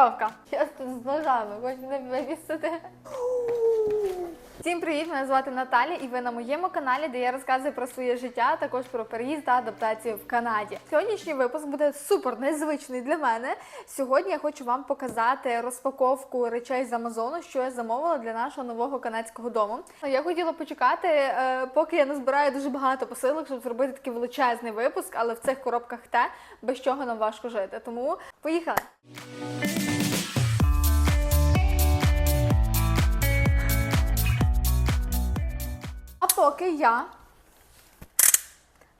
Розпаковка. Я тут з ножами, хоч не вивісити. Всім привіт! Мене звати Наталя, і ви на моєму каналі, де я розказую про своє життя, а також про переїзд та адаптацію в Канаді. Сьогоднішній випуск буде супер незвичний для мене. Сьогодні я хочу вам показати розпаковку речей з Амазону, що я замовила для нашого нового канадського дому. Я хотіла почекати, е, поки я назбираю дуже багато посилок, щоб зробити такий величезний випуск, але в цих коробках те, без чого нам важко жити. Тому поїхали! Поки я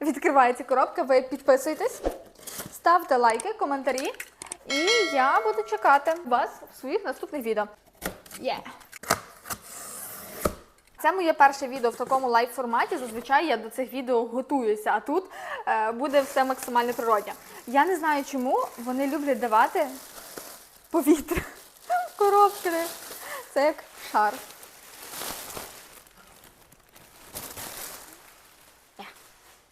відкриваю ці коробки, ви підписуйтесь, ставте лайки, коментарі, і я буду чекати вас в своїх наступних відео. Є! Це моє перше відео в такому лайв форматі. Зазвичай я до цих відео готуюся, а тут е, буде все максимально природне. Я не знаю, чому вони люблять давати повітря в коробки. Це як шар.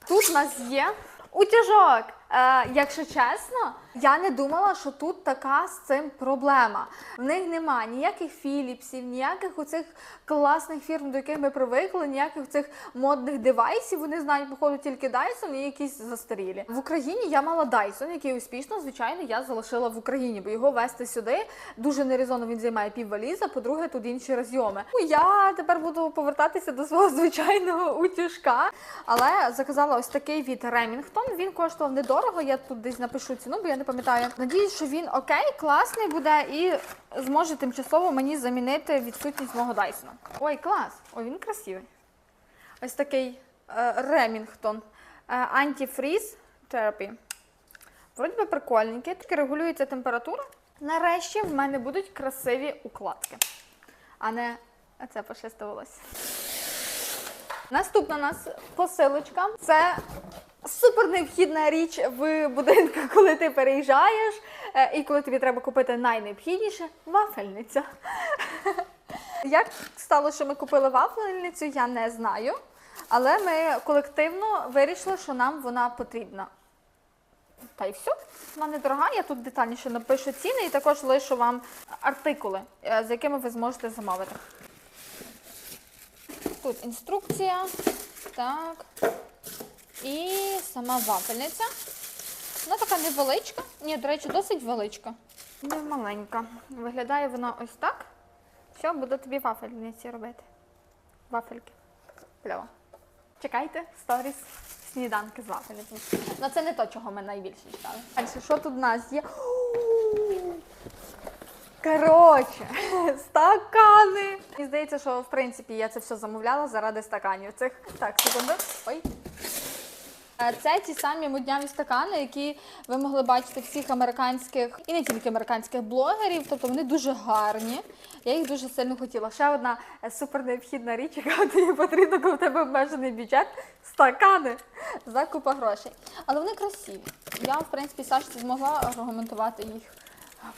Тут у нас є утяжок. Е, якщо чесно, я не думала, що тут така з цим проблема. В них нема ніяких філіпсів, ніяких оцих класних фірм, до яких ми привикли, ніяких цих модних девайсів. Вони знають, походу, тільки Dyson і якісь застарілі. В Україні я мала Dyson, який успішно, звичайно, я залишила в Україні, бо його вести сюди дуже нерезонно він займає півваліза. По-друге, тут інші розйоми. Ну, Я тепер буду повертатися до свого звичайного утюжка, але заказала ось такий від Remington. Він коштував недорого. Я тут десь напишу ціну, бо я не пам'ятаю. Надіюсь, що він окей, класний буде і зможе тимчасово мені замінити відсутність мого Дайсона. Ой, клас! Ой, він красивий. Ось такий е, Anti-Freeze Therapy. Вроді би прикольненький, тільки регулюється температура. Нарешті в мене будуть красиві укладки, а не це пошестувалося. Наступна у нас посилочка. Це супер необхідна річ в будинку, коли ти переїжджаєш, е, і коли тобі треба купити найнеобхідніше вафельниця. Як стало, що ми купили вафельницю, я не знаю. Але ми колективно вирішили, що нам вона потрібна. Та й все. Вона недорога, я тут детальніше напишу ціни і також лишу вам артикули, е, з якими ви зможете замовити. Тут інструкція. Так. І сама вафельниця. Вона така невеличка. Ні, до речі, досить величка. Не маленька. Виглядає вона ось так. Все, буду тобі вафельниці робити. Вафельки. Кльово. Чекайте, сторіс сніданки з вафельницями. Ну це не то, чого ми найбільше читали. Далі, що тут у нас є? Коротше, стакани. Мені здається, що в принципі я це все замовляла заради стаканів цих. Так, секунду. Ой. Е, Це ті самі модняві стакани, які ви могли бачити всіх американських і не тільки американських блогерів. Тобто вони дуже гарні. Я їх дуже сильно хотіла. Ще одна е, супер необхідна річ, яка тобі потрібна, коли в тебе обмежений бюджет стакани за купа грошей. Але вони красиві. Я, в принципі, Сашці змогла аргументувати їх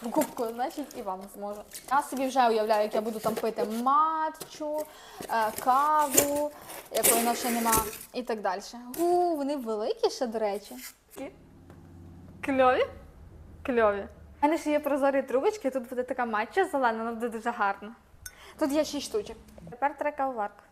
покупку, значить і вам зможу. Я собі вже уявляю, як я буду там пити матчу, е, каву, якої в нас ще нема, і так далі. У, вони великі ще, до речі. Кльові? Кльові. У мене ще є прозорі трубочки, тут буде така матча зелена, вона буде дуже гарна. Тут є 6 штучок. Тепер трека варка.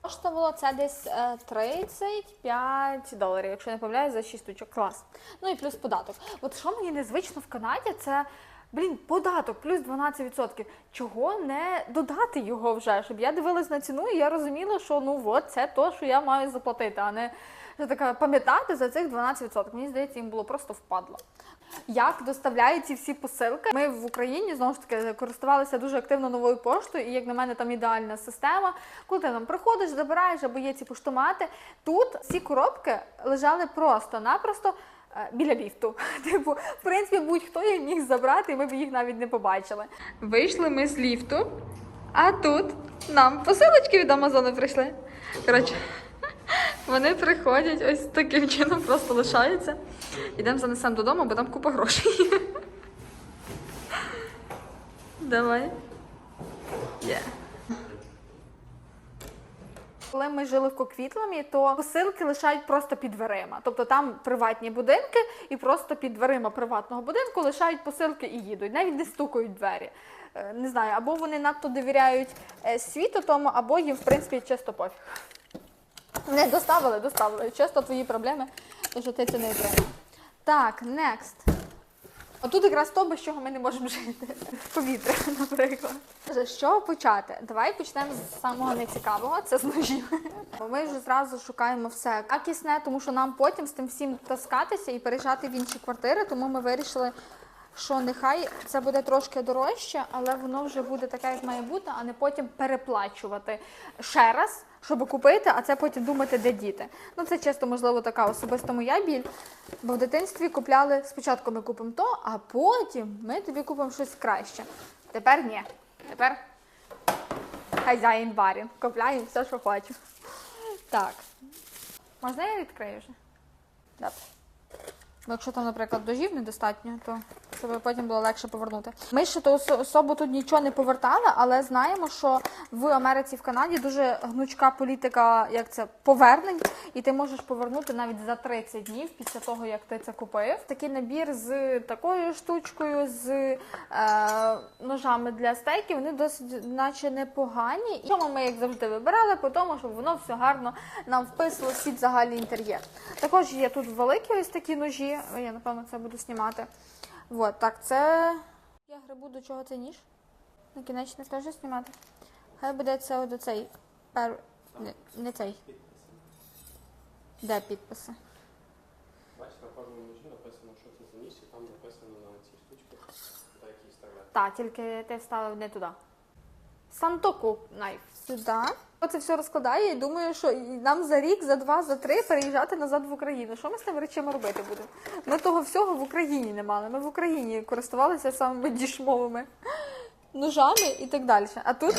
Коштувало це десь е, 35 доларів, якщо не помиляюсь, за 6 штучок. Клас. Ну і плюс податок. От що мені незвично в Канаді, це. Блін, податок плюс 12%. Чого не додати його вже? Щоб я дивилась на ціну і я розуміла, що ну от це то, що я маю заплатити, а не що така пам'ятати за цих 12%. Мені здається, їм було просто впадло. Як доставляють ці всі посилки? Ми в Україні знову ж таки користувалися дуже активно новою поштою, і як на мене там ідеальна система. Коли ти там приходиш, забираєш або є ці поштомати. Тут ці коробки лежали просто-напросто. Е, Біля ліфту. Типу, в принципі, будь-хто їх міг забрати, і ми б їх навіть не побачили. Вийшли ми з ліфту, а тут нам посилочки від Амазону прийшли. Коротше, вони приходять ось таким чином, просто лишаються. Ідемо занесемо додому, бо там купа грошей. Давай. Є. Коли ми жили в Коквітламі, то посилки лишають просто під дверима. Тобто там приватні будинки, і просто під дверима приватного будинку лишають посилки і їдуть, навіть не стукають двері. Е, Не знаю, або вони надто довіряють е, світу тому, або їм, в принципі, чисто пофіг. Не доставили, доставили. Чисто твої проблеми, тому що ти це не отримав. Так, next. Отут якраз то, без чого ми не можемо жити. Повітря, наприклад. Чого почати? Давай почнемо з самого нецікавого, це з ножів. Ми вже зразу шукаємо все якісне, тому що нам потім з тим всім таскатися і переїжджати в інші квартири, тому ми вирішили. Що нехай це буде трошки дорожче, але воно вже буде таке, як має бути, а не потім переплачувати ще раз, щоб купити, а це потім думати, де діти. Ну це чисто, можливо, така особисто моя біль. Бо в дитинстві купляли спочатку ми купимо то, а потім ми тобі купимо щось краще. Тепер ні. Тепер хазяїн барін. Купляємо все, що хочу. Так. Можна я відкрию вже? Добре. Якщо там, наприклад, дожів недостатньо, то щоб потім було легше повернути. Ми ще то осо- особо тут нічого не повертали, але знаємо, що в Америці в Канаді дуже гнучка політика, як це повернень, і ти можеш повернути навіть за 30 днів після того, як ти це купив. Такий набір з такою штучкою, з е, ножами для стейків, вони досить, наче непогані. Чому ми, як завжди, вибирали, по тому, щоб воно все гарно нам вписувалося під загальний інтер'єр. Також є тут великі ось такі ножі. Я напевно це буду знімати. От, так, це. Я грибу до чого цей ніж. На Накінечник теж знімати. Хай буде це от цей. Пер... Не, не цей. Де підписи? Бачите, на кожному ніжі написано, що це за ніж, і там написано на цій штучці, куди які вставляти. Так, тільки ти вставив не туди. Сантоку найф. Сюди. Оце все розкладає і думаю, що нам за рік, за два, за три переїжджати назад в Україну. Що ми з тими речами робити будемо? Ми того всього в Україні не мали. Ми в Україні користувалися самими дішмовими ножами і так далі. А тут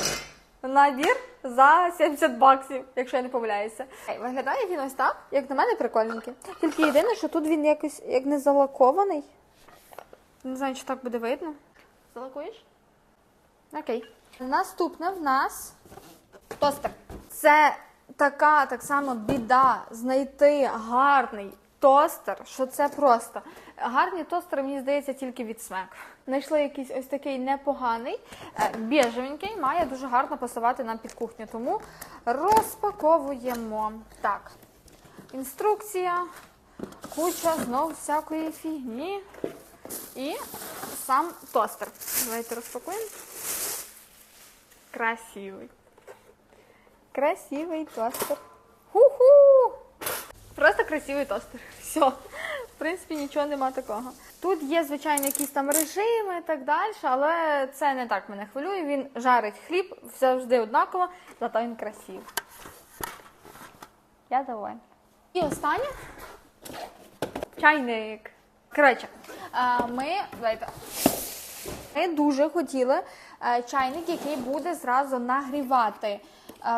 набір за 70 баксів, якщо я не помиляюся. Виглядає він ось так, як на мене, прикольненький. Тільки єдине, що тут він якось як не залакований. Не знаю, чи так буде видно. Залакуєш? Окей. Наступне в нас тостер. Це така так само біда знайти гарний тостер, що це просто. Гарні тостери, мені здається, тільки від смек. Знайшли якийсь ось такий непоганий, е, біжевенький, має дуже гарно пасувати нам під кухню. Тому розпаковуємо. Так, інструкція, куча знов всякої фігні. І сам тостер. Давайте розпакуємо. Красивий. Красивий тостер. Ху-ху! Просто красивий тостер. Все. В принципі, нічого нема такого. Тут є, звичайно, якісь там режими і так далі, але це не так мене хвилює. Він жарить хліб завжди однаково, зато він красивий. Я довольна. І останнє чайник. Коротше, е, ми, давайте. ми дуже хотіли чайник, який буде зразу нагрівати е,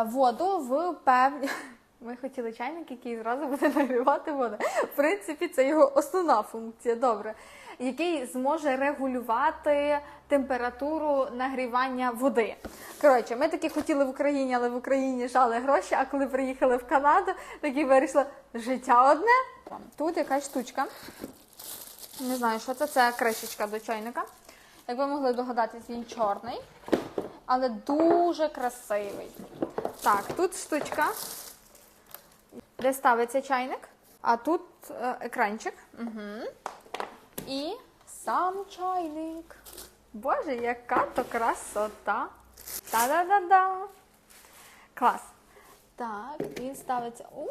воду в певні. Ми хотіли чайник, який зразу буде нагрівати воду. В принципі, це його основна функція. Добре. Який зможе регулювати температуру нагрівання води. Коротше, ми таки хотіли в Україні, але в Україні жали гроші. А коли приїхали в Канаду, такі вирішили життя одне. Тут якась штучка. Не знаю, що це. Це кришечка до чайника. Як ви могли догадатись, він чорний, але дуже красивий. Так, тут штучка, де ставиться чайник, а тут е, екранчик. Угу. І сам чайник. Боже, яка то красота! Та-да-да-да! Клас. Так, він ставиться. У,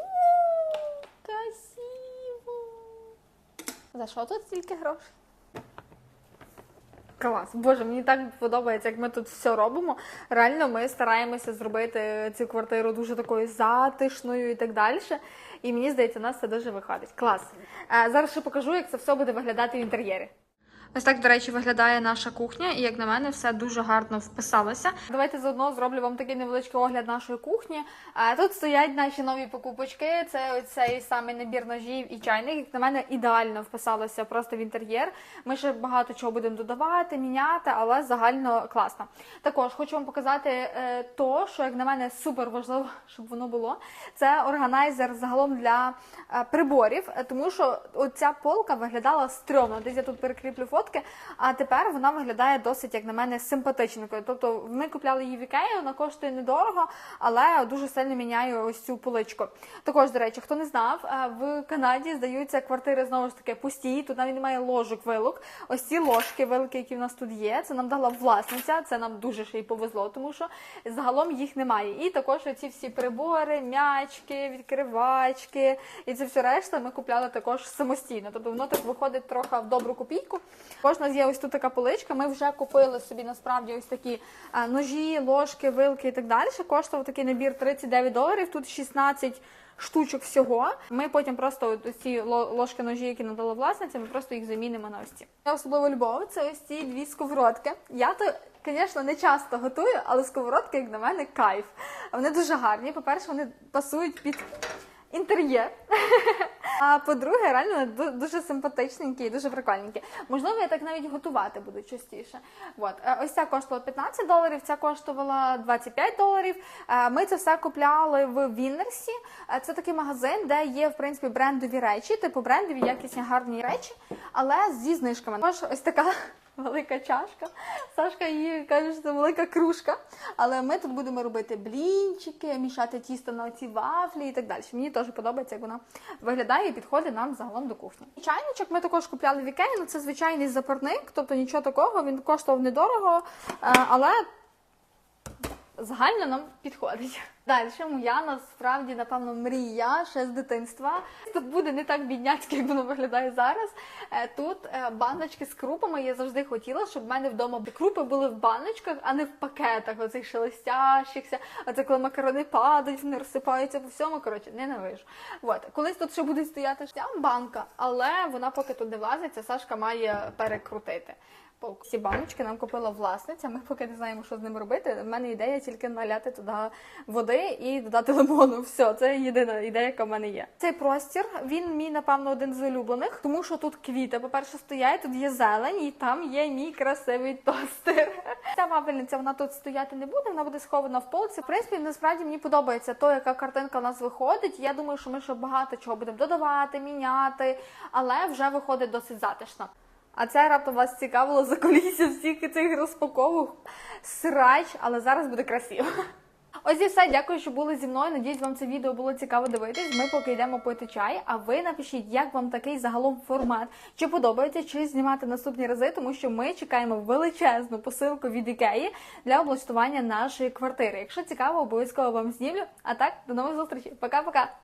красиво! За що тут стільки грошей? Клас, боже, мені так подобається, як ми тут все робимо. Реально, ми стараємося зробити цю квартиру дуже такою затишною і так далі. І мені здається, у нас це дуже виходить. Клас. Е, зараз ще покажу, як це все буде виглядати в інтер'єрі. Ось так, до речі, виглядає наша кухня, і як на мене, все дуже гарно вписалося. Давайте заодно зроблю вам такий невеличкий огляд нашої кухні. Тут стоять наші нові покупочки. Це цей самий набір ножів і чайник. Як на мене, ідеально вписалося просто в інтер'єр. Ми ще багато чого будемо додавати, міняти, але загально класно. Також хочу вам показати е, то, що як на мене супер важливо, щоб воно було. Це органайзер загалом для е, приборів, е, тому що оця полка виглядала стрьомно. Десь я тут перекріплю фотки, а тепер вона виглядає досить, як на мене, симпатичною. Тобто ми купляли її в Ікеї, вона коштує недорого, але дуже сильно міняє ось цю поличку. Також, до речі, хто не знав, е, в Канаді здаються квартири знову ж таки пусті. Тут навіть немає ложок вилок. Ось ці ложки, вилки, які в нас тут є, це нам дала власниця. Це нам дуже ще й повезло, тому що загалом їх немає. І також оці всі прибори, м'ячки, відкривачки і це все решта ми купляли також самостійно. Тобто воно так виходить трохи в добру копійку. Також у є тут така поличка. Ми вже купили собі насправді ось такі ножі, ложки, вилки і так далі. Коштував такий набір 39 доларів. Тут 16 штучок всього. Ми потім просто ці ложки ножі, які надала власниця, ми просто їх замінимо на ось ці. Я особливо любов це ось ці дві сковородки. Я то. Звісно, не часто готую, але сковородки, як на мене, кайф. Вони дуже гарні. По-перше, вони пасують під інтер'єр. А по-друге, реально дуже симпатичненькі і дуже прикольненькі. Можливо, я так навіть готувати буду частіше. От. Е, Ось ця коштувала 15 доларів, ця коштувала 25 доларів. Е, Ми це все купляли в Віннерсі. Е, Це такий магазин, де є, в принципі, брендові речі, типу брендові, якісні гарні речі, але зі знижками. Тож ось така велика чашка. Сашка її каже, що це велика кружка. Але ми тут будемо робити блінчики, мішати тісто на ці вафлі і так далі. Мені теж подобається, як вона виглядає і підходить нам загалом до кухні. Чайничок ми також купляли в Ікеї, ну це звичайний запарник, тобто нічого такого, він коштував недорого, е, але загально нам підходить. Далі моя насправді, напевно, мрія ще з дитинства. Тут буде не так бідняцьке, як воно виглядає зараз. Е, Тут е, баночки з крупами. Я завжди хотіла, щоб в мене вдома крупи були в баночках, а не в пакетах, оцих шелестящихся. Оце коли макарони падають, вони розсипаються по всьому. Коротше, ненавижу. От колись тут ще буде стояти ця банка, але вона поки тут не влазиться, Сашка має перекрутити. Полку. Ці баночки нам купила власниця. Ми поки не знаємо, що з ним робити. У мене ідея тільки наляти туди води і додати лимону. Все, це єдина ідея, яка в мене є. Цей простір він мій, напевно, один з улюблених, тому що тут квіти. По-перше, стоять, тут є зелень, і там є мій красивий тостер. Ця вафельниця вона тут стояти не буде, вона буде схована в полці. В принципі, насправді мені подобається то, яка картинка у нас виходить. Я думаю, що ми ще багато чого будемо додавати, міняти, але вже виходить досить затишно. А це раптом вас цікавило за колісся всіх цих розпаковок. Срач, але зараз буде красиво. Ось і все. Дякую, що були зі мною. Надіюсь, вам це відео було цікаво дивитись. Ми поки йдемо пити чай. А ви напишіть, як вам такий загалом формат, чи подобається, чи знімати наступні рази, тому що ми чекаємо величезну посилку від Ікеї для облаштування нашої квартири. Якщо цікаво, обов'язково вам знімлю. А так, до нових зустрічей. Пока-пока.